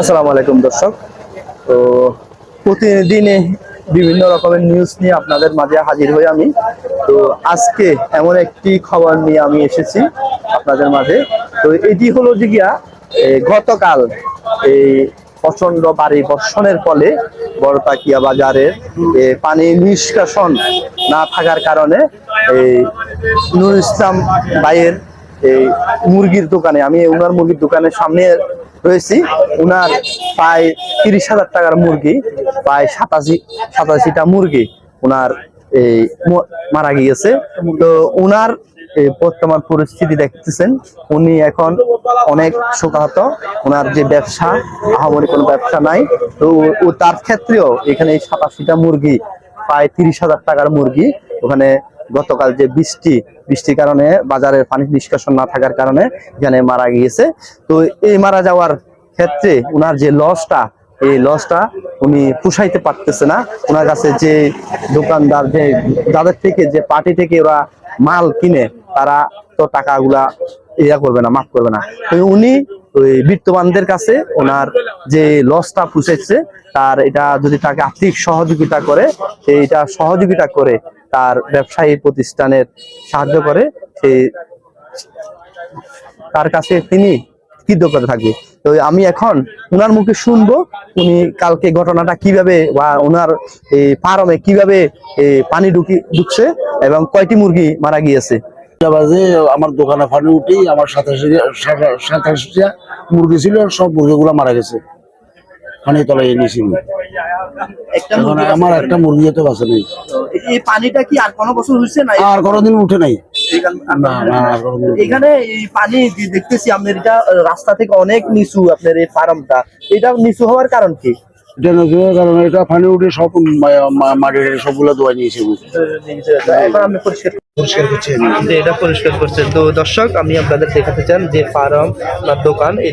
আসসালামু আলাইকুম দর্শক। তো প্রতিদিনে বিভিন্ন রকমের নিউজ নিয়ে আপনাদের মাঝে হাজির হই আমি। তো আজকে এমন একটি খবর নিয়ে আমি এসেছি আপনাদের মাঝে। তো এটি হলো যে গিয়া গতকাল এই প্রচণ্ড বাড়ি বর্ষণের ফলে বড়তাকিয়া বাজারের পানি নিষ্কাশন না থাকার কারণে এই নুর ইসলাম ভাইয়ের এই মুরগির দোকানে, আমি উনার মুরগির দোকানের সামনে রয়েছি। উনার প্রায় তিরিশ হাজার টাকার মুরগি প্রায় সাতাশি সাতাশিটা মুরগি উনার এই মারা গিয়েছে। তো উনার বর্তমান পরিস্থিতি দেখতেছেন। উনি এখন অনেক শোকাহত। ওনার যে ব্যবসা, আহামরি কোনো ব্যবসা নাই। তো ও তার ক্ষেত্রেও এখানে এই সাতাশিটা মুরগি প্রায় তিরিশ হাজার টাকার মুরগি ওখানে গতকাল যে বৃষ্টি, বৃষ্টির কারণে বাজারের পানি নিষ্কাশন না থাকার কারণে এখানে মারা গিয়েছে। তো এই মারা যাওয়ার ক্ষেত্রে ওনার যে লসটা, এই লসটা উনি পুষাইতে পারতেছে না। ওনার কাছে যে দোকানদার, যে যাদের থেকে, যে পার্টি থেকে ওরা মাল কিনে, তারা তো টাকাগুলা ইয়া করবে না, মাফ করবে না। তো উনি ওই বিত্তবানদের কাছে ওনার যে লসটা পুষেছে তার এটা যদি তাকে আর্থিক সহযোগিতা করে সেইটা সহযোগিতা করে তার ব্যবসায়ী প্রতিষ্ঠানের সাহায্য করে সেই তার কাছে তিনি কৃতজ্ঞতা থাকবে। তো আমি এখন ওনার মুখে শুনব উনি কালকে ঘটনাটা কীভাবে বা ওনার এই ফার্মে কীভাবে পানি ঢুকি ঢুকছে এবং কয়টি মুরগি মারা গিয়েছে। আমার দোকানে পানি উঠেই আমার সাতাশি সাতাশিটা মুরগি ছিল, সব মুরগিগুলো মারা গেছে। পানি তলায় এনেছিল এখন আমার একটা মুরগি তো নেই। এই পানিটা কি আর কোনো বছর হয়েছে না? আর কোনোদিন উঠে নাই। এখানে এই পানি দেখতেছি আপনার এটা রাস্তা থেকে অনেক নিচু আপনার এই ফার্মটা। এটা নিচু হওয়ার কারণ কি? এটা নতুন কারণ এটা পানি উঠে সব মা- মা- মাটির সবগুলো দোয়া নিয়েছে এখন পরিষ্কার পরিষ্কার করছে। যে এটা পরিষ্কার করছেন তো দর্শক আমি আপনাদের দেখাতে চান যে ফার্ম আপনার দোকান এই